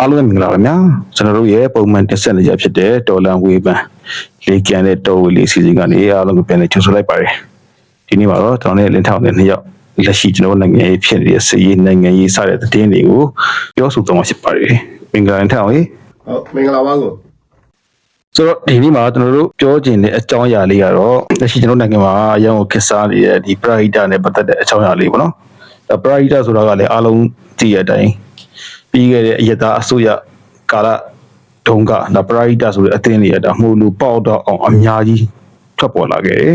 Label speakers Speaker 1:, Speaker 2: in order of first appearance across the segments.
Speaker 1: အားလုံးပဲမင်္ဂလာပါဗျာကျွန်တော်တို့ရဲ့ပုံမှန်တက်ဆက်နေကြဖြစ်တဲ့ဒေါ်လန်ဝေးပန်လေးကန်တဲ့တော်ဝေးလေးစီစဉ်ကနေအားလုံးကိုပြန်လည်ကြိုဆိုလိုက်ပါတယ်ဒီနေ့မှာတော့ကျွန်တော်နဲ့လင်းထောင်တဲ့နှစ်ယောက်လက်ရှိကျွန်တော်တို့နိုင်ငံရေးဖြစ်နေတဲ့စီးရေးနိုင်ငံရေးစတဲ့သတင်းတွေကိုပြောဆိုသွားမှာဖြစ်ပါတယ်မင်္ဂလာလင်းထောင်ရေး
Speaker 2: ဟုတ်မင်္ဂလာပါကို
Speaker 1: ဆိုတော့ဒီနေ့မှာကျွန်တော်တို့ပြောချင်တဲ့အကြောင်းအရာလေးကတော့လက်ရှိကျွန်တော်နိုင်ငံမှာအရောင်းကိုခက်စားနေတဲ့ဒီ Pride နဲ့ပတ်သက်တဲ့အကြောင်းအရာလေးပေါ့နော်အဲ Pride ဆိုတာကလည်းအားလုံးသိရတဲ့အတိုင်း ပြီးခဲ့တဲ့အရသာအစိုးရကာလတုန်းကဒါ Pride ဆိုတဲ့အသင်းတွေဒါမှုလူပေါက်တော့အောင်အများကြီးထွက်ပေါ်လာခဲ့တယ်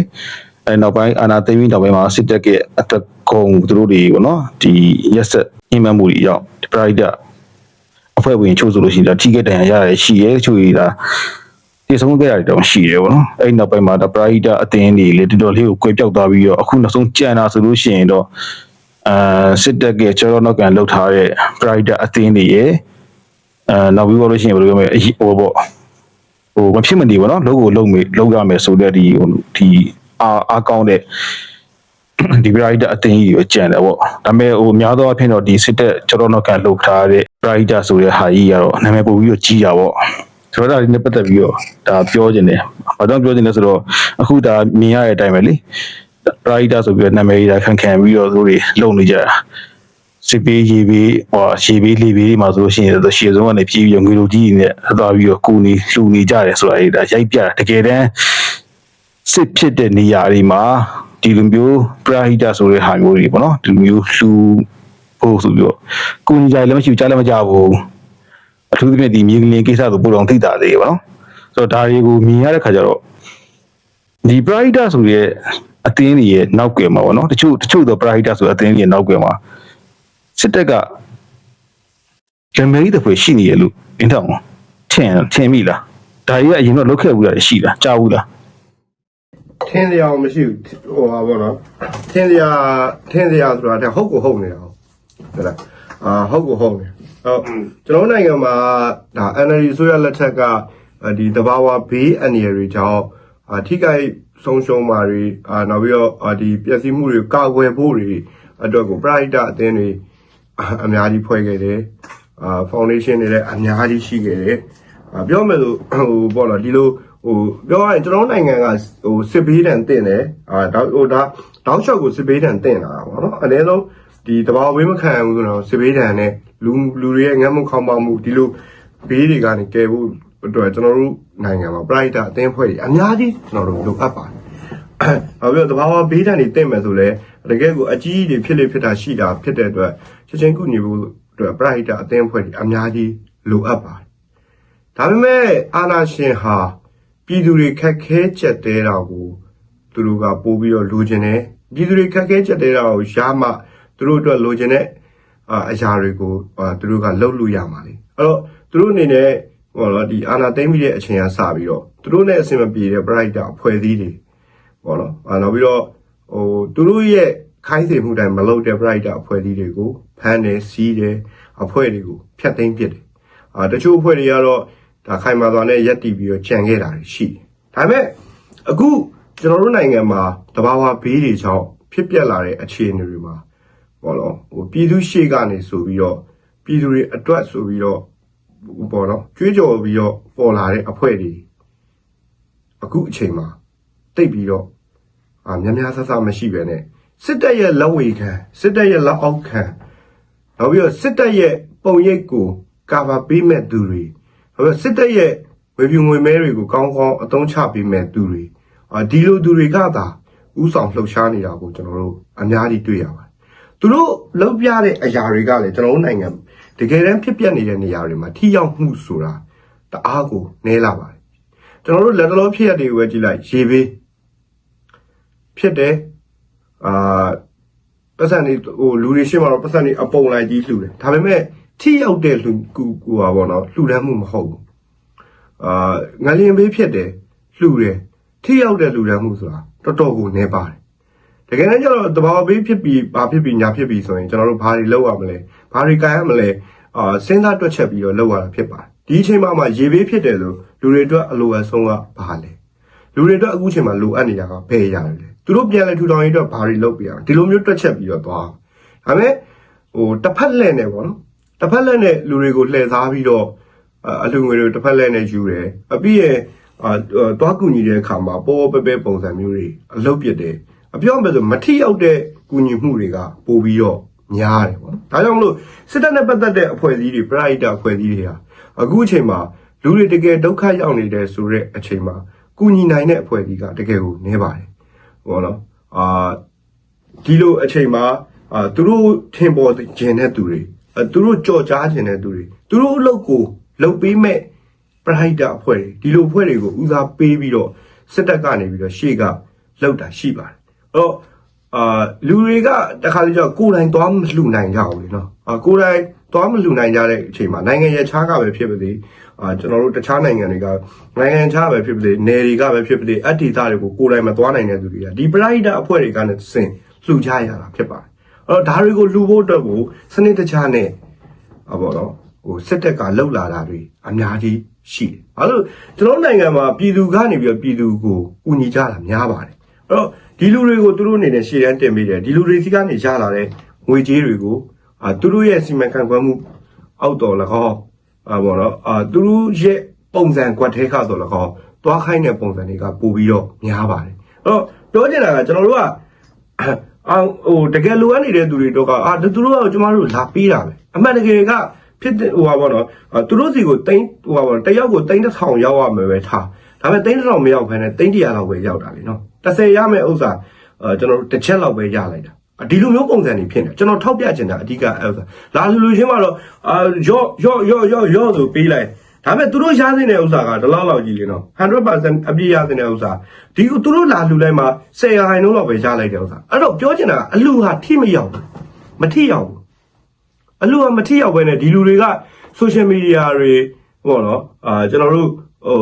Speaker 1: အဲနောက်ပိုင်းအာနာသိမ်းပြီးနောက်ပိုင်းမှာစစ်တပ်ရဲ့အသက်ကုန်သူတို့တွေပေါ့နော်ဒီရက်ဆက်အိမ်မက်မှုတွေအကြောင်း Pride အဖွဲ့ဝင်ချို့ဆိုလို့ရှိရင်ဒါထိခိုက်ဒဏ်ရာရရရှိရဲချို့ရတာတည်ဆုံးခဲ့ရတယ်တောင်ရှိတယ်ဗောနော်အဲ့ဒီနောက်ပိုင်းမှာဒါပရာဟိတအသင်းတွေလေတော်တော်လေးကိုကွဲပြောက်သွားပြီးတော့အခုနောက်ဆုံးကြံတာဆိုလို့ရှိရင်တော့ အာစစ်တပ်ကကျော်တော်နောက်ကန်လှုပ်ထားတဲ့ပရာဟိတအသင်းတွေရဲ့အာနောက်ပြီးတော့လို့ရှိရင်ဘယ်လိုပြောမလဲအဟိုပေါ့ဟိုမဖြစ်မနေဗောနော်လုံးကိုလုံးမေလုံးရမယ်ဆိုတဲ့ဒီဟိုဒီအာအားကောင်းတဲ့ဒီ writer အတင်းကြီးကိုကြံတယ်ပေါ့ဒါပေမဲ့ဟိုများသောအားဖြင့်တော့ဒီစစ်တပ်ကျွန်တော်တို့ကလှုပ်ထားတဲ့ writer ဆိုတဲ့ဟာကြီးကတော့နာမည်ပို့ပြီးတော့ကြီးတာပေါ့ဆိုတော့ဒါဒီနဲ့ပတ်သက်ပြီးတော့ဒါပြောခြင်းတယ်ဘာကြောင့်ပြောခြင်းလဲဆိုတော့အခုဒါမြင်ရတဲ့အတိုင်းပဲလေ writer ဆိုပြီးတော့နာမည်ကြီးတာခံခံပြီးတော့သူတို့တွေလုံနေကြတာစစ်ပေးရေပေးဟောရေပေးလေပေးတွေမှာဆိုလို့ရှိရင်တော့ရှေ့ဆုံးကနေပြေးပြီးတော့ငွေလိုကြီးတွေနဲ့သွားပြီးတော့ကိုနေလှူနေကြတယ်ဆိုတာအဲ့ဒါရိုက်ပြတာတကယ်တမ်းစစ်ဖြစ်တဲ့နေရာတွေမှာဒီလိုမျိုးပရာဟိတဆိုတဲ့ဟာမျိုးတွေပေါ့နော်ဒီလိုမျိုးလှူဖို့ဆိုပြီးတော့ကိုနေကြလည်းမရှိဘူးကြားလည်းမကြဘူးအထူးသဖြင့်ဒီမြေကလေးကိစ္စဆိုပို့တော့သိတာသေးတယ်ပေါ့နော်ဆိုတော့ဒါတွေကိုမြင်ရတဲ့ခါကျတော့ဒီပရာဟိတဆိုတဲ့ အသင်းတွေရဲ့နောက်ကွယ်မှာပေါ့နော်တချို့တချို့သောပရာဟိတဆိုတဲ့အသင်းတွေရဲ့နောက်ကွယ်မှာစစ်တပ်ကဂျမရီတဖွေရှိနေရလို့အင်းတောင်ထင်ထင်မိလားဒါကြီးကအရင်တော့လုတ်ခဲ့ဘူးလားရှိလားကြားဘူးလား
Speaker 2: ထင်းစရာမရှိဘူးဟိုပါဘောနော်ထင်းစရာထင်းစရာဆိုတာတဲ့ဟုတ်ကိုဟုတ်နေတာဟုတ်လားအာဟုတ်ကိုဟုတ်နေဟုတ်ကျွန်တော်နိုင်ငံမှာဒါ NLD ဆိုရလက်ထက်ကဒီတဘာဝဘေးအန္တရာယ်တွေကြောင့်အာထိခိုက် ဆုံးရှုံးမှာတွေအာနောက်ပြီးတော့အာဒီပျက်စီးမှုတွေကာကွယ်ဖို့တွေအတွက်ကို private အသင်းတွေအာအများကြီးဖွဲ့ခဲ့တယ်အာ foundation တွေလည်းအများကြီးရှိခဲ့တယ်အာပြောမယ်ဆိုဟိုပေါ့နော်ဒီလိုဟိုပြောရရင်ကျွန်တော်တို့နိုင်ငံကဟိုစစ်ဘေးဒဏ်တင်တယ်အာဒါဟိုဒါတောက်လျှောက်ကိုစစ်ဘေးဒဏ်တင်လာတာပေါ့နော်အနည်းဆုံးဒီတဘာဝေးမခံဘူးဆိုတော့စစ်ဘေးဒဏ်နဲ့လူလူတွေရဲ့ငတ်မှုခေါင်းပေါက်မှုဒီလိုဘေးတွေကနေကယ်ဖို့ အတွက်ကျွန်တော်တို့နိုင်ငံမှာ private အသင်းဖွဲ့တွေအများကြီးကျွန်တော်တို့လိုအပ်ပါတယ်။နောက်ပြီးတော့တဘာဝဘေးဒဏ်တွေတင်မယ်ဆိုလဲတကယ်ကိုအကြီးတွေဖြစ်လေဖြစ်တာရှိတာဖြစ်တဲ့အတွက်ချက်ချင်းကုညီဖို့အတွက် private အသင်းဖွဲ့တွေအများကြီးလိုအပ်ပါတယ်။ဒါပေမဲ့အာနာရှင်ဟာပြည်သူတွေခက်ခဲချက်တဲတာကိုသူတို့ကပို့ပြီးတော့လိုချင်တယ်ပြည်သူတွေခက်ခဲချက်တဲတာကိုရမှသူတို့အတွက်လိုချင်တဲ့အအရာတွေကိုအာသူတို့ကလှုပ်လို့ရမှာလေအဲ့တော့သူတို့အနေနဲ့ ဟောတော့ဒီအာနာသိမ့်ပြီးတဲ့အချိန်ကစပြီးတော့သူတို့နဲ့အဆင်မပြေတဲ့ bright အဖွဲ့အစည်းတွေပေါ့နော်အာနောက်ပြီးတော့ဟိုသူတို့ရဲ့ခိုင်းစေမှုတိုင်းမလုပ်တဲ့ bright အဖွဲ့အစည်းတွေကိုဖမ်းတယ်စီးတယ်အဖွဲ့တွေကိုဖျက်သိမ်းပစ်တယ်အာတချို့အဖွဲ့တွေကတော့ဒါခိုင်မာစွာနဲ့ရက်တီပြီးတော့ကြံခဲ့တာတွေရှိတယ်။ဒါပေမဲ့အခုကျွန်တော်တို့နိုင်ငံမှာတဘာဝဘေးတွေကြောင့်ဖြစ်ပျက်လာတဲ့အခြေအနေတွေမှာပေါ့နော်ဟိုပြည်သူရှေ့ကနေဆိုပြီးတော့ပြည်သူတွေအတွက်ဆိုပြီးတော့ဟို ပေါ့နော်ကြွေးကြော်ပြီးတော့ပေါ်လာတဲ့အဖွဲ့တွေအခုအချိန်မှာတိတ်ပြီးတော့အာများများဆဆမရှိပဲနဲ့စစ်တပ်ရဲ့လက်ဝေခံစစ်တပ်ရဲ့လက်အောက်ခံနောက်ပြီးတော့စစ်တပ်ရဲ့ပုံရိပ်ကိုကာဗာပေးမဲ့သူတွေနောက်ပြီးစစ်တပ်ရဲ့ဝေပြူငွေမဲတွေကိုကောင်းကောင်းအသုံးချပေးမဲ့သူတွေအာဒီလိုသူတွေကသာဥဆောင်လှုပ်ရှားနေတာကိုကျွန်တော်တို့အများကြီးတွေ့ရပါတယ်သူတို့လှုပ်ပြတဲ့အရာတွေကလည်းကျွန်တော်တို့နိုင်ငံ တကယ်တမ်းဖြစ်ပျက်နေတဲ့နေရာတွေမှာထိရောက်မှုဆိုတာတအားကိုနည်းလာပါတယ်ကျွန်တော်တို့လက်တလုံးဖြစ်ရတွေကိုပဲကြည့်လိုက်ရေဘေးဖြစ်တယ်အာပတ်စံတွေဟိုလူတွေရှင်းမှာတော့ပတ်စံတွေအပုံလိုက်ကြီးလှူတယ်ဒါပေမဲ့ထိရောက်တဲ့လှူကူကူပါပေါ့နော်လှူဒန်းမှုမဟုတ်ဘူးအာငလျင်ဘေးဖြစ်တယ်လှူတယ်ထိရောက်တဲ့လှူဒန်းမှုဆိုတာတော်တော်ကိုနည်းပါတယ်တကယ်တမ်းကျတော့တဘာဝဘေးဖြစ်ပြီးဘာဖြစ်ပြီးညာဖြစ်ပြီးဆိုရင်ကျွန်တော်တို့ဘာတွေလုပ်ရမလဲဘာတွေကိုင်ရမလဲ အာစဉ်းစားတွက်ချက်ပြီးတော့လုပ်ရတာဖြစ်ပါတယ်ဒီအချိန်မှမှရေဘေးဖြစ်တယ်လို့လူတွေအတွက်အလိုအဆုံးကဘာလဲလူတွေအတွက်အခုချိန်မှာလိုအပ်နေတာကဘယ်ရတယ်လဲသူတို့ပြန်လဲထူထောင်ရေးအတွက်ဘာတွေလုပ်ပြရအောင်ဒီလိုမျိုးတွက်ချက်ပြီးတော့သွားအောင်ဒါပေမဲ့ဟိုတစ်ဖက်လက်နဲ့ပေါ့နော်တတစ်ဖက်လက်နဲ့လူတွေကိုလှည့်စားပြီးတော့အာအလူငွေတွေကိုတစ်ဖက်လက်နဲ့ယူတယ်အပြီးရဲ့အာတွားကူညီတဲ့အခါမှာပေါ်ပေါ်ပဲပဲပုံစံမျိုးတွေအလုပ်ပြစ်တယ်အပြောမယ်ဆိုမထိရောက်တဲ့ကူညီမှုတွေကပို့ပြီးတော့ များတယ်ပေါ့နော်ဒါကြောင့်မလို့စစ်တပ်နဲ့ပတ်သက်တဲ့အဖွဲ့အစည်းတွေပရိုက်တာအဖွဲ့အစည်းတွေဟာအခုအချိန်မှာလူတွေတကယ်ဒုက္ခရောက်နေတယ်ဆိုတဲ့အချိန်မှာကူညီနိုင်တဲ့အဖွဲ့အစည်းကတကယ်ကိုနည်းပါတယ်ဘောနော်အာဒီလိုအချိန်မှာအာသူတို့ထင်ပေါ်ခြင်းတဲ့သူတွေအဲသူတို့ကြော်ကြားခြင်းတဲ့သူတွေသူတို့အလုပ်ကိုလုပ်ပေးမဲ့ပရိုက်တာအဖွဲ့တွေဒီလိုအဖွဲ့တွေကိုဦးစားပေးပြီးတော့စစ်တပ်ကနေပြီးတော့ရှေ့ကလောက်တာရှိပါတယ်အဲ့တော့ အာလူတွေကတခါတလေကျတော့ကိုယ်တိုင်သွားမလှူနိုင်ကြဘူးလေနော်အာကိုယ်တိုင်သွားမလှူနိုင်ကြတဲ့အချိန်မှာနိုင်ငံရဲ့ခြားကပဲဖြစ်ပါစေအာကျွန်တော်တို့တခြားနိုင်ငံတွေကနိုင်ငံခြားပဲဖြစ်ပါစေနယ်တွေကပဲဖြစ်ပါစေအတ္တိသားတွေကိုကိုယ်တိုင်မသွားနိုင်တဲ့သူတွေကဒီပရိုက်တာအဖွဲ့တွေကနဲ့စင်လှူကြရတာဖြစ်ပါတယ်အဲ့တော့ဒါတွေကိုလှူဖို့အတွက်ကိုစနစ်တကျနဲ့အဘောတော့ဟိုစစ်တပ်ကလှုပ်လာတာတွေအများကြီးရှိတယ်။ဘာလို့ကျွန်တော်တို့နိုင်ငံမှာပြည်သူကနေပြီးတော့ပြည်သူကိုကူညီကြတာများပါတယ်။အဲ့တော့ ဒီလူတွေကိုသူတို့အနေနဲ့ရှေ့တန်းတင်ပေးတယ်ဒီလူတွေစီကနေရလာတဲ့ငွေကြေးတွေကိုအာသူတို့ရဲ့စီမံခန့်ခွဲမှုအောက်တော်၎င်းအာဘောနော်အာသူတို့ရဲ့ပုံစံကွက်ထဲကတော့၎င်းသွားခိုင်းတဲ့ပုံစံတွေကပို့ပြီးတော့များပါတယ်။အဲ့တော့ပြောချင်တာကကျွန်တော်တို့ကအာဟိုတကယ်လိုအပ်နေတဲ့သူတွေတော့ကအာသူတို့ကကျမတို့လာပေးတာပဲအမှန်တကယ်ကဖြစ်တဲ့ဟိုပါဘောနော်အာသူတို့စီကိုတိန်းဟိုပါဘောတယောက်ကိုတိန်းတစ်ထောင်ရောက်ရမယ်ပဲထားဒါပေမဲ့တိန်းတစ်ထောင်မရောက်ဘဲနဲ့တိန်းတရာလောက်ပဲရောက်တာလေနော် 30ရမယ့်ဥစ္စာအာကျွန်တော်တို့တစ်ချက်လောက်ပဲရလိုက်တာဒီလိုမျိုးပုံစံတွေဖြစ်နေကျွန်တော်ထောက်ပြချင်တာအဓိကအဲ့ဥစ္စာလာလူလူချင်းမှာတော့အာရော့ရော့ရော့ရော့ရော့ဆိုပေးလိုက်ဒါပေမဲ့သူတို့ရတဲ့ဥစ္စာကဒီလောက်လောက်ကြီးလေနော်100%အပြည့်ရတဲ့ဥစ္စာဒီကိုသူတို့လာလူလိုက်မှာ10ရာခိုင်နှုန်းလောက်ပဲရလိုက်တဲ့ဥစ္စာအဲ့တော့ပြောချင်တာကအလူဟာထိမရောက်ဘူးမထိရောက်ဘူးအလူဟာမထိရောက်ဘဲနဲ့ဒီလူတွေက social media တွေဟောနော်အာကျွန်တော်တို့ ဟို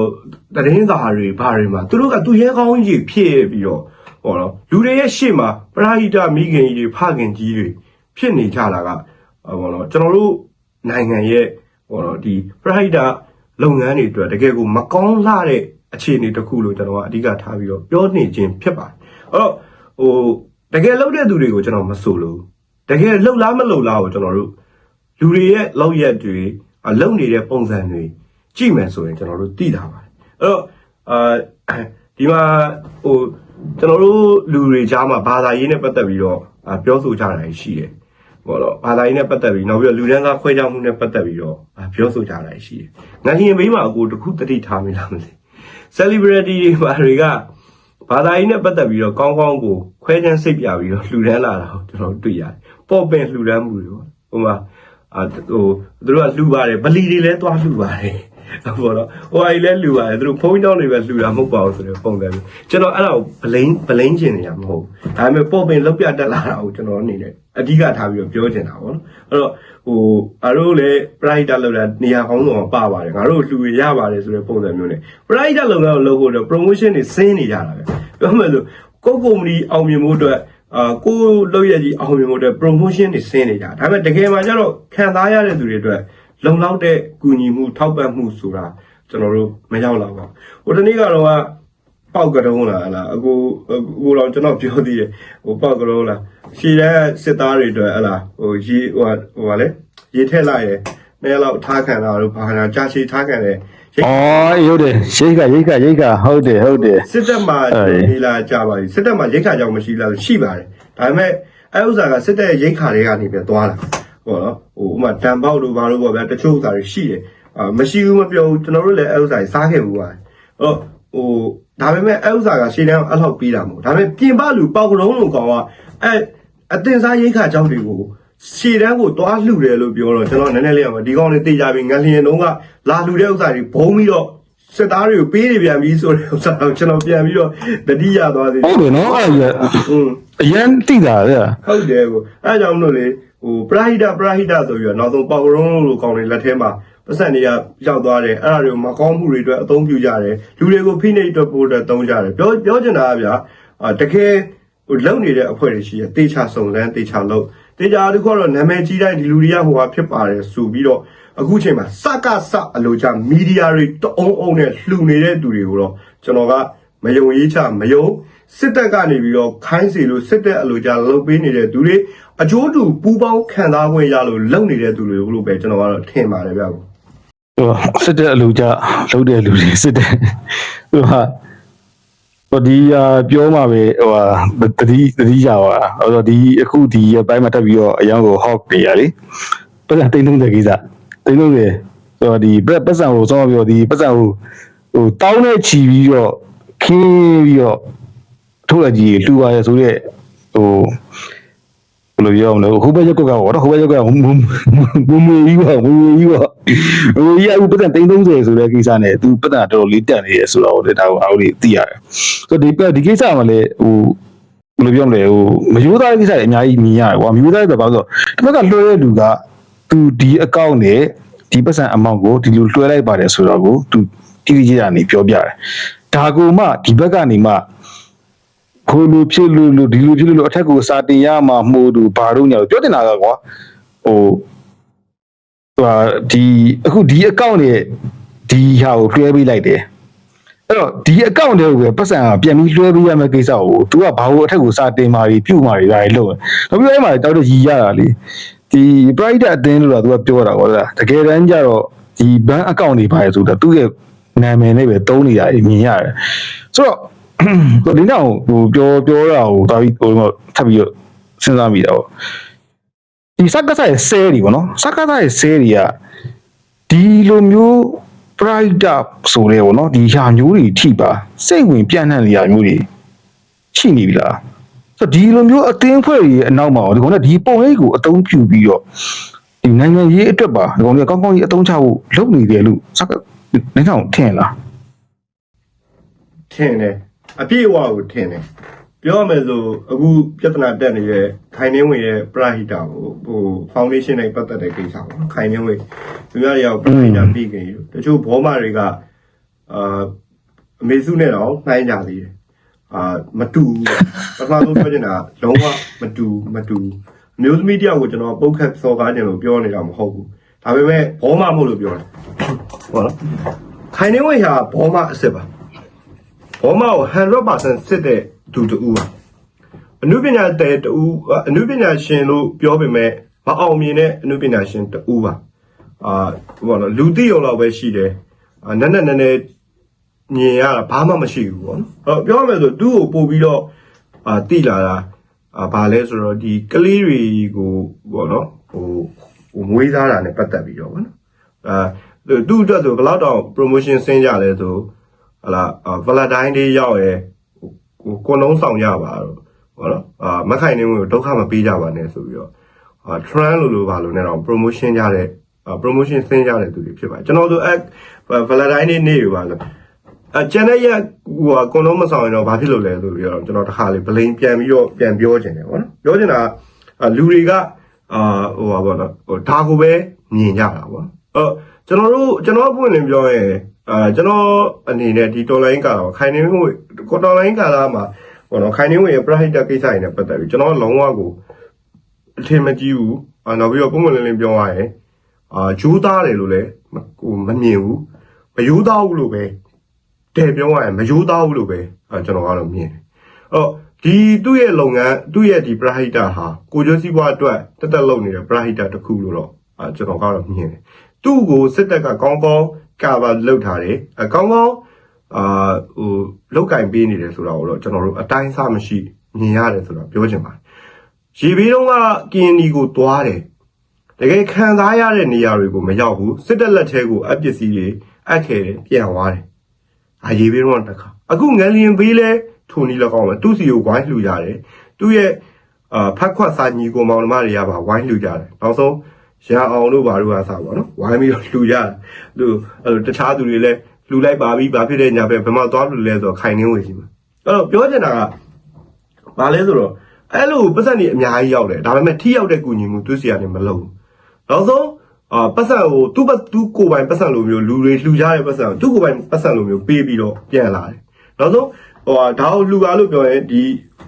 Speaker 2: သတင်းစာတွေဘာတွေမှာသူတို့ကသူရဲကောင်းကြီးဖြစ်ပြီးတော့ဟောနော်လူတွေရဲ့ရှေ့မှာပရာဟိတမိခင်ကြီးတွေဖခင်ကြီးတွေဖြစ်နေကြတာကဟောနော်ကျွန်တော်တို့နိုင်ငံရဲ့ဟောနော်ဒီပရာဟိတလုပ်ငန်းတွေအတွက်တကယ်ကိုမကောင်းလာတဲ့အခြေအနေတစ်ခုလို့ကျွန်တော်ကအဓိကထားပြီးတော့ပြောနေခြင်းဖြစ်ပါတယ်အဲ့တော့ဟိုတကယ်လုပ်တဲ့သူတွေကိုကျွန်တော်မဆိုလို့တကယ်လှုပ်လားမလှုပ်လားကိုကျွန်တော်တို့လူတွေရဲ့လောက်ရက်တွေအလုံနေတဲ့ပုံစံတွေ ကြည့်မယ်ဆိုရင်ကျွန်တော်တို့သိတာပါတယ်အဲ့တော့အာဒီမှာဟိုကျွန်တော်တို့လူတွေကြားမှာဘာသာရေးနဲ့ပတ်သက်ပြီးတော့အာပြောဆိုကြတာရှိတယ်ဘောတော့ဘာသာရေးနဲ့ပတ်သက်ပြီးနောက်ပြီးတော့လူဒန်းစားခွဲခြားမှုနဲ့ပတ်သက်ပြီးတော့အာပြောဆိုကြတာရှိတယ်ငါရင်ဘေးမှာအကိုတခုတတိထားမိလားမသိ celebrity တွေဘာတွေကဘာသာရေးနဲ့ပတ်သက်ပြီးတော့ကောင်းကောင်းကိုခွဲခြမ်းစိတ်ပြပြီးတော့လှူဒန်းလာတာကိုကျွန်တော်တွေ့ရတယ်ပေါ့ပင်လှူဒန်းမှုတွေပေါ့ဟိုမှာအာဟိုသူတို့ကလှူပါတယ်ဗလီတွေလည်းသွားလှူပါတယ် ဟုတ်တော့ဟိုအကြီးလည်းလှူပါတယ်သူတို့ဖုန်းကြောင်းတွေပဲလှူတာမဟုတ်ပါဘူးဆိုတော့ပုံတယ်ကျွန်တော်အဲ့ဒါကိုဗလိန်ဗလိန်ကျင်နေရမဟုတ်ဘူးဒါပေမဲ့ပေါ့ပင်လောက်ပြတက်လာတာကိုကျွန်တော်အနေနဲ့အဓိကထားပြီးတော့ပြောချင်တာပေါ့နော်အဲ့တော့ဟိုအားတို့လည်း pride လောက်တာနေရာကောင်းဆုံးပါပါတယ်ငါတို့လှူရရပါတယ်ဆိုတဲ့ပုံစံမျိုးနဲ့ pride လောက်ကတော့လုပ်ဖို့တော့ promotion တွေစင်းနေကြတာပဲပြောမှလို့ကိုကုမ္ပဏီအောင်မြင်ဖို့အတွက်အာကိုလောက်ရကြီးအောင်မြင်ဖို့အတွက် promotion တွေဆင်းနေကြဒါပေမဲ့တကယ်မှကျတော့ခံစားရတဲ့သူတွေအတွက် လုံလောက်တဲ့ကူညီမှုထောက်ပံ့မှုဆိုတာကျွန်တော်တို့မရောက်လာပါဘူးဟိုတနေ့ကတော့ကပေါက်ကတုံးလာဟလားအကိုအကိုတော့ကျွန်တော်ပြောသေးတယ်ဟိုပေါက်ကတုံးလာရှည်တဲ့စစ်သားတွေအတွက်ဟလားဟိုရေဟိုဟိုဟာလေရေထက်လိုက်ရယ်နေရာလောက်ထားခံတာတို့ဘာသာကြာရှည်ထားခံတယ်
Speaker 1: အော်ရုပ်တယ်ရိတ်ကရိတ်ကရိတ်ကဟုတ်တယ်ဟုတ်တယ်
Speaker 2: စစ်တပ်မှာ
Speaker 1: အေး
Speaker 2: နေလာကြပါပြီစစ်တပ်မှာရိတ်ခါကြောင်မရှိလားဆိုရှိပါတယ်ဒါပေမဲ့အဲဥစ္စာကစစ်တပ်ရဲ့ရိတ်ခါတွေကနေပြန်သွားတာ ဟုတ်နော်ဟိုဥမာတန်ပေါက်တို့ဘာလို့ပေါ့ဗျာတချို့ဥစ္စာတွေရှိတယ်အာမရှိဘူးမပြောဘူးကျွန်တော်တို့လည်းအဲဥစ္စာတွေစားခဲ့ဘူးပါတယ်ဟိုဟိုဒါပေမဲ့အဲဥစ္စာကရှေ့တန်းအဲ့လောက်ပြီးတာမဟုတ်ဒါပေမဲ့ပြင်ပလူပေါကလုံးလုံးကောင်ကအဲအတင်စားရိတ်ခါကြောင်တွေကိုရှည်တန်းကိုတွားလှူတယ်လို့ပြောတော့ကျွန်တော်နည်းနည်းလေးရမှာဒီကောင်လေးသိကြပြီငလျင်တုံးကလာလှူတဲ့ဥစ္စာတွေဘုံပြီးတော့စစ်သားတွေကိုပေးနေပြန်ပြီဆိုတဲ့ဥစ္စာကိုကျွန်တော်ပြန်ပြီးတော့တတိယသွားသေးတယ်
Speaker 1: ဟုတ်တယ်နော်အဲ့ဒါ
Speaker 2: อืม
Speaker 1: အရန်တိတာဗျာ
Speaker 2: ဟုတ်တယ်ကိုအဲကြောင့်မလို့လေ ဟိုပရာဟိတပရာဟိတဆိုပြီးတော့နောက်ဆုံးပေါကရုံးလိုကောင်းတွေလက်ထဲမှာပတ်စံတွေကရောက်သွားတယ်အဲ့ဒါတွေကိုမကောင်းမှုတွေအတွက်အသုံးပြုကြတယ်လူတွေကိုဖိနှိပ်အတွက်ပို့အတွက်သုံးကြတယ်ပြောပြောချင်တာကဗျာအာတကယ်ဟိုလုံနေတဲ့အဖွဲ့တွေရှိရတေချာစုံလန်းတေချာလုံတေချာတခုကတော့နာမည်ကြီးတိုင်းဒီလူတွေကဟိုဟာဖြစ်ပါတယ်ဆိုပြီးတော့အခုချိန်မှာစကစအလိုချမီဒီယာတွေတအုံအုံနဲ့လှူနေတဲ့သူတွေကိုတော့ကျွန်တော်က မယုံရေးချမယုံစစ်တပ်ကနေပြီးတော့ခိုင်းစီလို့စစ်တပ်အလိုကြလုပ်ပေးနေတဲ့သူတွေအကျိုးတူပူပေါင်းခံစားခွင့်ရလို့လုပ်နေတဲ့သူတွေလို့ပဲကျွန်တော်ကတော့ထင်ပါတယ်ဗျာ
Speaker 1: ဟိုစစ်တဲ့အလူကြလုံးတဲ့လူတွေစစ်တဲ့ဟိုဟာဟိုဒီအာပြောမှာပဲဟိုဟာတတိတတိကြပါဟိုတော့ဒီအခုဒီဘိုင်းမှာတက်ပြီးတော့အယောင်ကိုဟော့နေရလေပတ်စံတိန်း30ကိစ္စတိန်း30ဆိုတော့ဒီပတ်စံကိုစောင်းပြောဒီပတ်စံကိုဟိုတောင်းနဲ့ချီပြီးတော့ ခင်းပြီးတော့ထုတ်လိုက်ကြီးလှူပါရဆိုတဲ့ဟိုဘယ်လိုပြောမလဲဟိုဘက်ရက်ကွက်ကပေါ့နော်ဟိုဘက်ရက်ကွက်ကမမမကြီးပါမမကြီးပါဟိုကြီးအခုပတ်စံ330ဆိုတဲ့ကိစ္စနဲ့သူပတ်စံတော်တော်လေးတက်နေရဆိုတော့ဒါကိုအားလေးသိရတယ်ဆိုတော့ဒီဒီကိစ္စမှာလေဟိုဘယ်လိုပြောမလဲဟိုမယိုးသားကိစ္စတွေအများကြီးမြင်ရတယ်ကွာမယိုးသားဆိုတော့ဘာလို့ဆိုတော့ဒီဘက်ကလွှဲတဲ့လူကသူဒီအကောင့်နဲ့ဒီပတ်စံအမောင့်ကိုဒီလိုလွှဲလိုက်ပါတယ်ဆိုတော့ကိုသူတိတိကျကျနေပြောပြတယ် ဒါကူမှဒီဘက်ကနေမှခိုးလူဖြစ်လူလူဒီလူဖြစ်လူလူအထက်ကိုစာတင်ရမှာမှုတူဘာလို့ညာလို့ပြောတင်တာကကွာဟိုဟိုဟာဒီအခုဒီအကောင့်နဲ့ဒီဟာကိုလွှဲပေးလိုက်တယ်အဲ့တော့ဒီအကောင့်တွေကိုပဲပတ်စံကပြန်ပြီးလွှဲပေးရမယ့်ကိစ္စကို तू ကဘာလို့အထက်ကိုစာတင်မာပြီးပြုတ်မာပြီးဒါတွေလုပ်တယ်နောက်ပြီးအဲ့မှာတောက်တော့ရီရတာလေဒီ private အတင်းလို့တော့ तू ကပြောတာကွာတကယ်တမ်းကျတော့ဒီ bank account တွေပါရဆိုတာသူ့ရဲ့ နာမည်နဲ့ပဲတုံးနေတာမြင်ရတယ်ဆိုတော့ဟိုဒီနောက်ဟိုပြောပြောတာဟိုတာပြီးဟိုတော့ထပ်ပြီးတော့စဉ်းစားမိတာပေါ့ဒီစက္ကစရဲ့ဆဲတွေပေါ့နော်စက္ကစရဲ့ဆဲတွေကဒီလိုမျိုး pride up ဆိုရဲပေါ့နော်ဒီဟာမျိုးတွေထိပါစိတ်ဝင်ပြန့်နှံ့နေရမျိုးတွေရှိနေပြီလားဆိုတော့ဒီလိုမျိုးအသင်းဖွဲ့တွေရဲ့အနောက်မှာဒီကောင်ကဒီပုံရိပ်ကိုအသုံးပြုပြီးတော့ဒီနိုင်ငံရေးအတွက်ပါဒီကောင်ကကောင်းကောင်းကြီးအသုံးချဖို့လုပ်နေတယ်လို့စက္က နိုင်အောင်ထင်လား
Speaker 2: ထင်တယ်အပြည့်အဝကိုထင်တယ်ပြောရမယ်ဆိုအခုပြဿနာတက်နေတဲ့ခိုင်နှင်းဝင်ရဲ့ပရဟိတာကိုဟို foundation နဲ့ပတ်သက်တဲ့ကိစ္စပေါ့နော်ခိုင်နှင်းဝင်သူများတွေရောက်ပရဟိတာပြီးခင်တချို့ဘောမတွေကအာအမေစုနဲ့တော့နှိုင်းကြသေးတယ်အာမတူဘူးပထမဆုံးပြောချင်တာလုံးဝမတူမတူအမျိုးသမီးတယောက်ကိုကျွန်တော်ပုတ်ခတ်စော်ကားခြင်းလို့ပြောနေတာမဟုတ်ဘူး ဒါပေမဲ့ဘောမမို့လို့ပြောတယ်ဟုတ်လားခိုင်နှင်းဝင်ဟာဘောမအစ်စ်ပါဘောမကို100%စစ်တဲ့သူတူပါအနုပညာတဲ့တူအနုပညာရှင်လို့ပြောပေမဲ့မအောင်မြင်တဲ့အနုပညာရှင်တူပါအာဘောနော်လူသိရုံတော့ပဲရှိတယ်အာနက်နက်နဲနဲမြင်ရတာဘာမှမရှိဘူးပေါ့နော်အဲ့တော့ပြောရမယ်ဆိုသူ့ကိုပို့ပြီးတော့အာတိလာတာအာဘာလဲဆိုတော့ဒီကလေးတွေကိုပေါ့နော်ဟိုဟို မွေးစားတာ ਨੇ ပတ်သက်ပြီးတော့ပေါ့နော်အာသူ့အတွက်ဆိုဘယ်တော့တော့ promotion ဆင်းကြလဲဆိုဟလာဗလာဒိုင်းလေးရောက်ရဲဟိုကိုလုံးဆောင်ကြပါတော့ဟောနော်အာမခိုင်နေမျိုးဒုက္ခမပေးကြပါနဲ့ဆိုပြီးတော့အာ trend လို့လို့ပါလို့နဲ့တော့ promotion ကြတဲ့အာ promotion ဆင်းကြတဲ့သူတွေဖြစ်ပါတယ်ကျွန်တော်တို့အဲဗလာဒိုင်းလေးနေရပါလို့အကျန်တဲ့ရဟိုကိုလုံးမဆောင်ရင်တော့ဘာဖြစ်လို့လဲဆိုပြီးတော့ကျွန်တော်တစ်ခါလေးဗလိန်ပြန်ပြီးတော့ပြန်ပြောခြင်းတယ်ဗောနော်ပြောချင်တာကလူတွေက အာဟိုပါဗောနော်ဟိုဒါကိုပဲမြင်ကြတာဗောနော်အော်ကျွန်တော်တို့ကျွန်တော်ပွင့်လင်းပြောရင်အာကျွန်တော်အနေနဲ့ဒီ online ကာလာခိုင်နေဝင်ကို online ကာလာမှာဘောနော်ခိုင်နေဝင်ရဲ့ private ကိစ္စတွေနဲ့ပတ်သက်ပြီးကျွန်တော်လုံးဝကိုအထင်မကြီးဘူးအာနောက်ပြီးတော့ပုံမှန်လင်းလင်းပြောရရင်အာဂျိုးသားတယ်လို့လည်းဟိုမမြင်ဘူးမယိုးသားဘူးလို့ပဲတဲ့ပြောရရင်မယိုးသားဘူးလို့ပဲအာကျွန်တော်ကတော့မြင်တယ်အော် ဒီသူ့ရဲ့လုပ်ငန်းသူ့ရဲ့ဒီ private ဟာကိုကျိုးစည်းပွားအတွက်တက်တက်လုပ်နေတဲ့ private တစ်ခုလို့တော့အာကျွန်တော်ကတော့မြင်တယ်သူ့ကိုစစ်တပ်ကကောင်းကောင်းကာဗာလုပ်ထားတယ်အကောင်းကောင်းအာဟိုလောက်ကင်ပေးနေတယ်ဆိုတာကိုတော့ကျွန်တော်တို့အတိုင်းအဆမရှိမြင်ရတယ်ဆိုတာပြောချင်ပါတယ်ရေဘေးတုန်းကကင်းဒီကိုတွားတယ်တကယ်ခံစားရတဲ့နေရာတွေကိုမရောက်ဘူးစစ်တပ်လက်ထဲကိုအပစ္စည်းတွေအပ်ခဲ့တယ်ပြန်သွားတယ်အာရေဘေးတုန်းကတစ်ခါအခုငလျင်ဘေးလဲ ထုံနီလောက်အောင်ပဲသူ့စီကိုဝိုင်းလှူကြတယ်သူ့ရဲ့အာဖက်ခွက်စာညီကိုမောင်နှမတွေကပါဝိုင်းလှူကြတယ်နောက်ဆုံးရန်အောင်တို့ဘာတို့ကစားပါတော့ဝိုင်းပြီးတော့လှူကြတယ်သူအဲ့လိုတခြားသူတွေလည်းလှူလိုက်ပါပြီဘာဖြစ်တဲ့ညာပဲဘယ်မှာသွားလှူလဲဆိုတော့ခိုင်နှင်းဝင်ရှိမှာအဲ့တော့ပြောချင်တာကဘာလဲဆိုတော့အဲ့လိုပတ်စံတွေအများကြီးရောက်တယ်ဒါပေမဲ့ထိရောက်တဲ့ကူညီမှုသူစီကနေမလုပ်ဘူးနောက်ဆုံးအာပတ်စံကိုသူ့ပတ်သူ့ကိုယ်ပိုင်ပတ်စံလိုမျိုးလူတွေလှူကြတဲ့ပတ်စံကိုသူ့ကိုယ်ပိုင်ပတ်စံလိုမျိုးပေးပြီးတော့ပြန်လာတယ်နောက်ဆုံး ဟိုဟာဒါကိုလှူပါလို့ပြောရင်ဒီ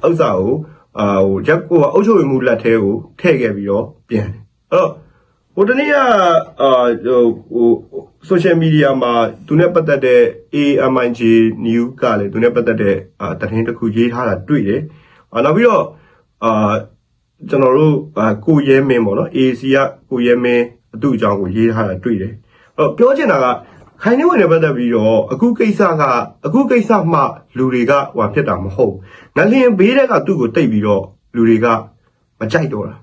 Speaker 2: ဥစ္စာကိုအာဟိုရက်ကိုအုပ်ချုပ်ရေးမှုလက်ထဲကိုထည့်ခဲ့ပြီးတော့ပြန်တယ်အဲ့တော့ဟိုတနေ့ကအာဟိုဟို social media မှာသူနဲ့ပတ်သက်တဲ့ AMIJ News ကလည်းသူနဲ့ပတ်သက်တဲ့အာသတင်းတစ်ခုရေးထားတာတွေ့တယ်အာနောက်ပြီးတော့အာကျွန်တော်တို့အာကိုရဲမင်းပေါ့နော် AC ကကိုရဲမင်းအတူအကြောင်းကိုရေးထားတာတွေ့တယ်အဲ့တော့ပြောချင်တာက ခိုင်နေဝင်နဲ့ပတ်သက်ပြီးတော့အခုကိစ္စကအခုကိစ္စမှလူတွေကဟိုဖြစ်တာမဟုတ်ငလျင်ဘေးတဲ့ကသူ့ကိုတိတ်ပြီးတော့လူတွေကမကြိုက်တော့တာ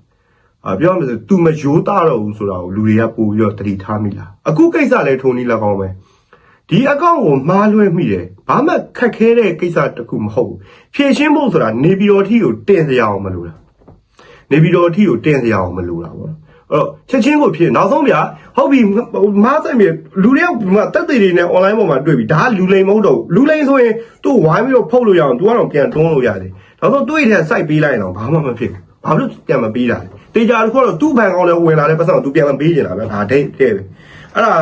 Speaker 2: အာပြောရမယ်ဆို तू မရိုးသားတော့ဘူးဆိုတာကိုလူတွေကပို့ပြီးတော့တတိထားမိလားအခုကိစ္စလည်းထုံနည်း၎င်းပဲဒီအကောင့်ကိုမှားလွှဲမိတယ်ဘာမှခက်ခဲတဲ့ကိစ္စတစ်ခုမဟုတ်ဘူးဖြည့်ရှင်းဖို့ဆိုတာနေပြည်တော်ထီကိုတင်စရာအောင်မလိုတာနေပြည်တော်ထီကိုတင်စရာအောင်မလိုတာပေါ့နော်အဲ့ တော့ချက်ချင်းကိုဖြစ်နောက်ဆုံးဗျာဟုတ်ပြီမားဆိုင်မြေလူတွေကတက်သေးတွေနဲ့ online ပေါ်မှာတွေ့ပြီဒါကလူလိမ်မဟုတ်တော့ဘူးလူလိမ်ဆိုရင်သူ့ဝိုင်းပြီးတော့ဖုတ်လို့ရအောင် तू ကတော့ပြန်တွန်းလို့ရတယ်နောက်ဆုံးတွေ့တဲ့ site ပေးလိုက်ရင်တော့ဘာမှမဖြစ်ဘူးဘာလို့ပြန်မပေးတာလဲတေချာတစ်ခုတော့သူ့ဘန်ကောင်လည်းဝင်လာတဲ့ပတ်စံကို तू ပြန်မပေးချင်တာပဲဒါဒိတ်တဲ့ပဲအဲ့ဒါ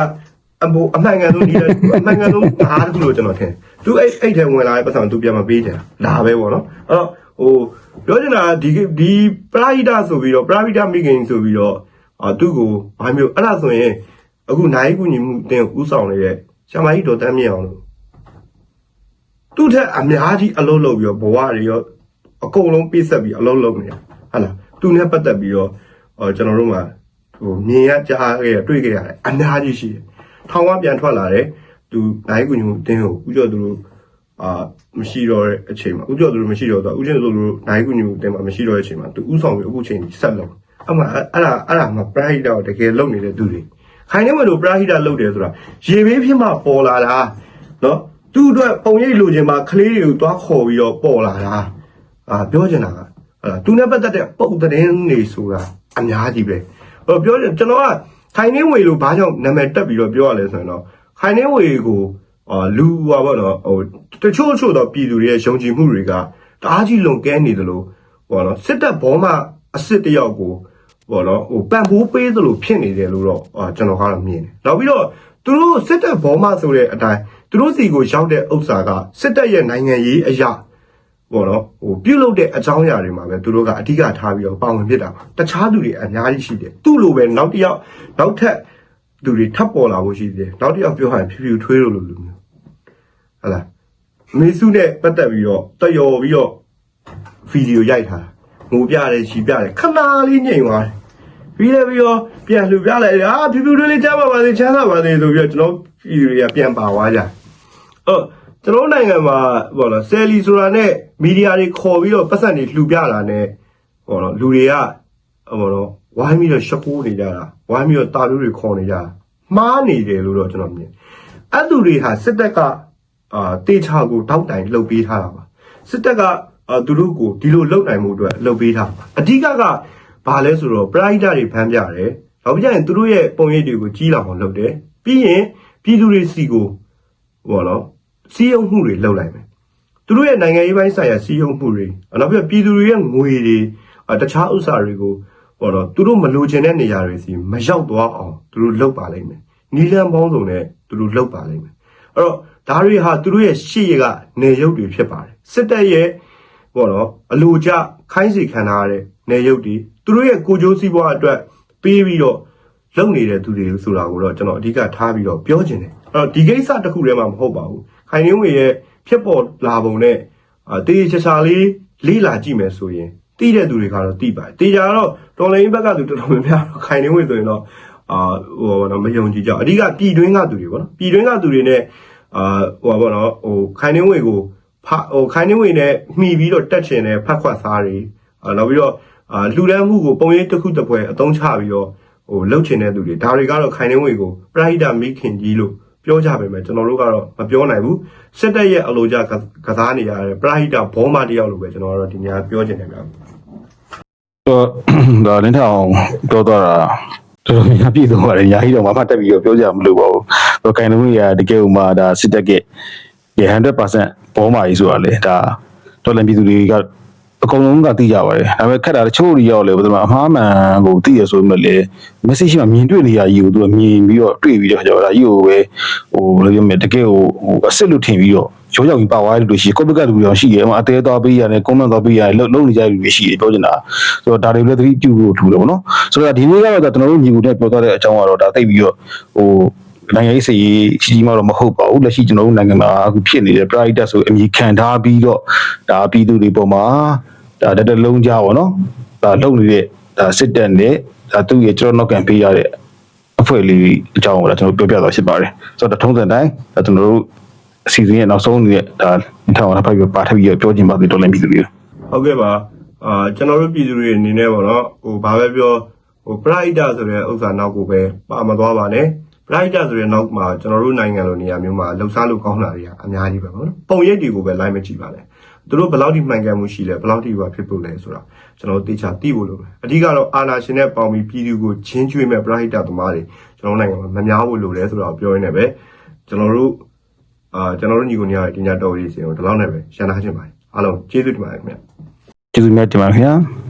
Speaker 2: အမို့အမှန်ကန်ဆုံးဒီအမှန်ကန်ဆုံးဘာတစ်ခုလို့ကျွန်တော်ထင် तू အဲ့အဲ့ထဲဝင်လာတဲ့ပတ်စံကို तू ပြန်မပေးချင်တာဒါပဲပေါ့နော်အဲ့တော့ဟိုပြောချင်တာဒီဒီပရာဟိတဆိုပြီးတော့ပရာဟိတမိခင်ဆိုပြီးတော့အာ သူ့ကိုဘာမျိုးအဲ့ဒါဆိုရင်အခုနိုင်ကူညီမှုတင်ဥဆောင်နေတဲ့ဆ iam ကြီးတော်တန်းမြင့်အောင်လို့သူ့ထက်အများကြီးအလုပ်လုပ်ပြီးတော့ဘဝတွေရောအကုန်လုံးပြည့်စက်ပြီးအလုပ်လုပ်နေတာဟုတ်လားသူနဲ့ပတ်သက်ပြီးတော့ဟောကျွန်တော်တို့မှာဟိုမြင်ရကြားခဲ့ရတွေ့ခဲ့ရတယ်အများကြီးရှိတယ်ထောင်ကပြန်ထွက်လာတယ်သူနိုင်ကူညီမှုတင်ကိုဥကျော်သူတို့အာမရှိတော့တဲ့အချိန်မှာဥကျော်သူတို့မရှိတော့တော့ဥကျော်သူတို့နိုင်ကူညီမှုတင်မှာမရှိတော့တဲ့အချိန်မှာသူဥဆောင်ပြီးအခုချိန်ကြီးဆက်လုပ် အမှအဲ့ဒါအဲ့ဒါမှပရိုက်တော့တကယ်လုပ်နေတဲ့သူတွေခိုင်နေမလို့ပရာဟိတလုပ်တယ်ဆိုတာရေဘေးဖြစ်မှပေါ်လာတာနော်သူ့အတွက်ပုံရိပ်လိုချင်မှကလေးတွေကိုတွားခေါ်ပြီးတော့ပေါ်လာတာအာပြောချင်တာကဟုတ်လားသူနဲ့ပတ်သက်တဲ့ပုံသတင်းတွေဆိုတာအများကြီးပဲဟိုပြောချင်ကျွန်တော်ကခိုင်နေဝေလို့ဘာကြောင့်နာမည်တက်ပြီးတော့ပြောရလဲဆိုရင်တော့ခိုင်နေဝေကိုအာလူဟာပေါ့နော်ဟိုတချို့တချို့တော့ပြည်သူတွေရဲ့ယုံကြည်မှုတွေကတအားကြီးလွန်ကဲနေတယ်လို့ဟောနော်စစ်တပ်ဘောမှအစ်စ်တယောက်ကို ပေါ့နော်ဟိုပံပိုးပေးသလိုဖြစ်နေတယ်လို့တော့အာကျွန်တော်ကတော့မြင်တယ်နောက်ပြီးတော့သူတို့စစ်တပ်ဘောမဆိုတဲ့အတိုင်းသူတို့စီကိုရောက်တဲ့ဥစ္စာကစစ်တပ်ရဲ့နိုင်ငံရေးအရာပေါ့နော်ဟိုပြုတ်လုတဲ့အကြောင်းအရာတွေမှာပဲသူတို့ကအဓိကထားပြီးတော့ပါဝင်ဖြစ်တာပါတခြားသူတွေအများကြီးရှိတယ်သူ့လိုပဲနောက်တစ်ယောက်နောက်ထပ်သူတွေထပ်ပေါ်လာဖို့ရှိတယ်နောက်တစ်ယောက်ပြောရရင်ဖြူဖြူထွေးလို့လို့မျိုးဟလာမေစုနဲ့ပတ်သက်ပြီးတော့တယော်ပြီးတော့ဗီဒီယိုရိုက်ထားတာ ငိုပြတယ်ချီပြတယ်ခဏလေးညိန်သွားတယ်ပြီးလည်းပြီးတော့ပြန်လှူပြလိုက်အာဖြူဖြူလေးလေးချမ်းပါပါစေချမ်းသာပါစေဆိုပြီးတော့ကျွန်တော်ပြည်သူတွေကပြန်ပါသွားကြအော်ကျွန်တော်နိုင်ငံမှာဘောနော်ဆယ်လီဆိုတာနဲ့မီဒီယာတွေခေါ်ပြီးတော့ပတ်စံတွေလှူပြတာနဲ့ဘောနော်လူတွေကဘောနော်ဝိုင်းပြီးတော့ရှက်ကိုးနေကြတာဝိုင်းပြီးတော့တာလူတွေခေါ်နေကြတာမှားနေတယ်လို့တော့ကျွန်တော်မြင်အဲ့သူတွေဟာစစ်တပ်ကအာတေချာကိုတောက်တိုင်လှုပ်ပေးထားတာပါစစ်တပ်က အာသူတို့ကိုဒီလိုလှုပ်နိုင်မှုအတွက်လှုပ်ပေးထားတာအဓိကကဘာလဲဆိုတော့ပရိုက်တာတွေဖမ်းပြတယ်။နောက်ပြရင်သူတို့ရဲ့ပုံရိပ်တွေကိုကြီးလာအောင်လုပ်တယ်။ပြီးရင်ပြည်သူတွေစီကိုဟောနော်စီးရုံမှုတွေလုပ်လိုက်မယ်။သူတို့ရဲ့နိုင်ငံရေးပိုင်းဆိုင်ရာစီးရုံမှုတွေနောက်ပြပြည်သူတွေရဲ့ငွေတွေအတခြားဥစ္စာတွေကိုဟောနော်သူတို့မလိုချင်တဲ့နေရာတွေစီမရောက်သွားအောင်သူတို့လုပ်ပါလိမ့်မယ်။နီလန်ပေါင်းစုံနဲ့သူတို့လုပ်ပါလိမ့်မယ်။အဲ့တော့ဒါတွေဟာသူတို့ရဲ့ရှေ့ရကနေရုပ်တွေဖြစ်ပါတယ်။စစ်တပ်ရဲ့ ပေါ့နော်အလိုကျခိုင်းစီခံထားရတဲ့နေရုပ်တွေသူတို့ရဲ့ကိုကြိုးစည်းပွားအတွက်ပေးပြီးတော့လုပ်နေတဲ့သူတွေဆိုတာကိုတော့ကျွန်တော်အဓိကထားပြီးတော့ပြောချင်တယ်အဲ့တော့ဒီကိစ္စတစ်ခုတည်းမှမဟုတ်ပါဘူးခိုင်နှင်းဝေရဲ့ဖြစ်ပေါ်လာပုံနဲ့အာတေးချာချာလေးလေးလာကြည့်မယ်ဆိုရင်တိတဲ့သူတွေကတော့တိပါတယ်တေချာတော့တော်လိုင်းဘက်ကသူတော်တော်များများတော့ခိုင်နှင်းဝေဆိုရင်တော့အာဟိုတော့မယုံကြည်ကြဘူးအဓိကပြည်တွင်းကသူတွေပေါ့နော်ပြည်တွင်းကသူတွေနဲ့အာဟိုပါပေါ့နော်ဟိုခိုင်နှင်းဝေကို ဖဟိုခိုင်နှင်းဝေနဲ့မှီပြီးတော့တက်ချင်တဲ့ဖက်ခွက်စားတွေအာနောက်ပြီးတော့အာလှူဒန်းမှုကိုပုံရိပ်တစ်ခုတစ်ပွဲအသုံးချပြီးတော့ဟိုလှုပ်ချင်တဲ့သူတွေဒါတွေကတော့ခိုင်နှင်းဝေကိုပရိုက်တာမိခင်ကြီးလို့ပြောကြပါမယ်ကျွန်တော်တို့ကတော့မပြောနိုင်ဘူးစစ်တပ်ရဲ့အလိုကြကစားနေရတဲ့ပရိုက်တာဘောမတယောက်လို့ပဲကျွန်တော်ကတော့ဒီညပြောချင်တယ်ဗျာ
Speaker 1: တော့ဒါလင်းထောင်ပြောတော့တာတော်တော်များပြည့်စုံပါတယ်ညာကြီးတော့မမတက်ပြီးတော့ပြောကြမလို့ပါဘူး။တော့ကိုင်လုံးကြီးကတကယ်ဥမာဒါစစ်တပ်က ရေ100%ဘောမာကြီးဆိုတာလေဒါတော်လည်းပြည်သူတွေကအကုန်လုံးကသိကြပါတယ်။ဒါပေမဲ့ခက်တာတချို့တွေရောက်လေဘယ်လိုမှအမှားမှန်ကိုသိရဆိုမှလေ message မှာမြင်တွေ့နေရကြီးကိုသူကမြင်ပြီးတော့တွေ့ပြီးတော့ကြောက်တာကြီးကိုပဲဟိုဘယ်လိုပြောမလဲတကယ်ကိုဟိုအစ်စ်လို့ထင်ပြီးတော့ရောရောက်ပြီးပါသွားတယ်လို့ရှိရင်ကိုယ့်ဘက်ကလူရောရှိတယ်။အသေးသွားပေးရတယ်၊ကွန်မန့်သွားပေးရတယ်လုံလုံနေကြတဲ့လူတွေရှိတယ်ပြောချင်တာ။ဆိုတော့ဒါတွေလည်းသတိပြုဖို့ထူတယ်ပေါ့နော်။ဆိုတော့ဒီနေ့ကတော့ကျွန်တော်တို့ညီကိုနဲ့ပြောသွားတဲ့အကြောင်းကတော့ဒါသိပြီးတော့ဟို နိုင်ငံရေးစီကြီးကြီးမှတော့မဟုတ်ပါဘူးလက်ရှိကျွန်တော်တို့နိုင်ငံမှာအခုဖြစ်နေတဲ့ private ဆိုအမည်ခံထားပြီးတော့ဒါပြည်သူတွေပေါ်မှာဒါတက်တက်လုံးကြပါတော့ဒါလုံနေတဲ့ဒါစစ်တပ်နဲ့ဒါသူ့ရဲ့ကျွန်တော်နောက်ကန်ပေးရတဲ့အဖွဲ့လေးအကြောင်းကိုလည်းကျွန်တော်ပြောပြသွားဖြစ်ပါတယ်ဆိုတော့ထုံးစံတိုင်းဒါကျွန်တော်တို့အစီအစဉ်ရဲ့နောက်ဆုံးနေတဲ့ဒါထောင်ထားပြီးပါထပ်ပြီးပြောချင်ပါသေးတော့လည်းပြည်သူတွေ
Speaker 2: ဟုတ်ကဲ့ပါအာကျွန်တော်တို့ပြည်သူတွေအနေနဲ့ပေါ့နော်ဟိုဘာပဲပြောဟို pride ဆိုတဲ့ဥစ္စာနောက်ကိုပဲပါမသွားပါနဲ့ pride ဆိုတဲ့နောက်မှာကျွန်တော်တို့နိုင်ငံလိုနေရာမျိုးမှာလှုပ်ရှားလို့ကောင်းတာတွေကအများကြီးပဲပေါ့နော်ပုံရိပ်တွေကိုပဲလိုက်မကြည့်ပါနဲ့သူတို့ဘယ်လောက်ထိမှန်ကန်မှုရှိလဲဘယ်လောက်ထိပါဖြစ်ဖို့လဲဆိုတာကျွန်တော်တို့သိချာသိဖို့လိုပဲအဓိကတော့အာနာရှင်နဲ့ပေါင်းပြီးပြည်သူကိုချင်းကျွေးမဲ့ pride သမားတွေကျွန်တော်တို့နိုင်ငံမှာမများဖို့လိုတယ်ဆိုတော့ပြောရင်းနဲ့ပဲကျွန်တော်တို့အာကျွန်တော်တို့ညီကိုညီရတဲ့ဒီညတော်ရေးစီကိုဒီလောက်နဲ့ပဲရှင်းထားခြင်းပါတယ်အားလုံးကျေးဇူးတင်ပါတယ်ခင်ဗျာ
Speaker 1: ကျေးဇူးများတင်ပါခင်ဗျာ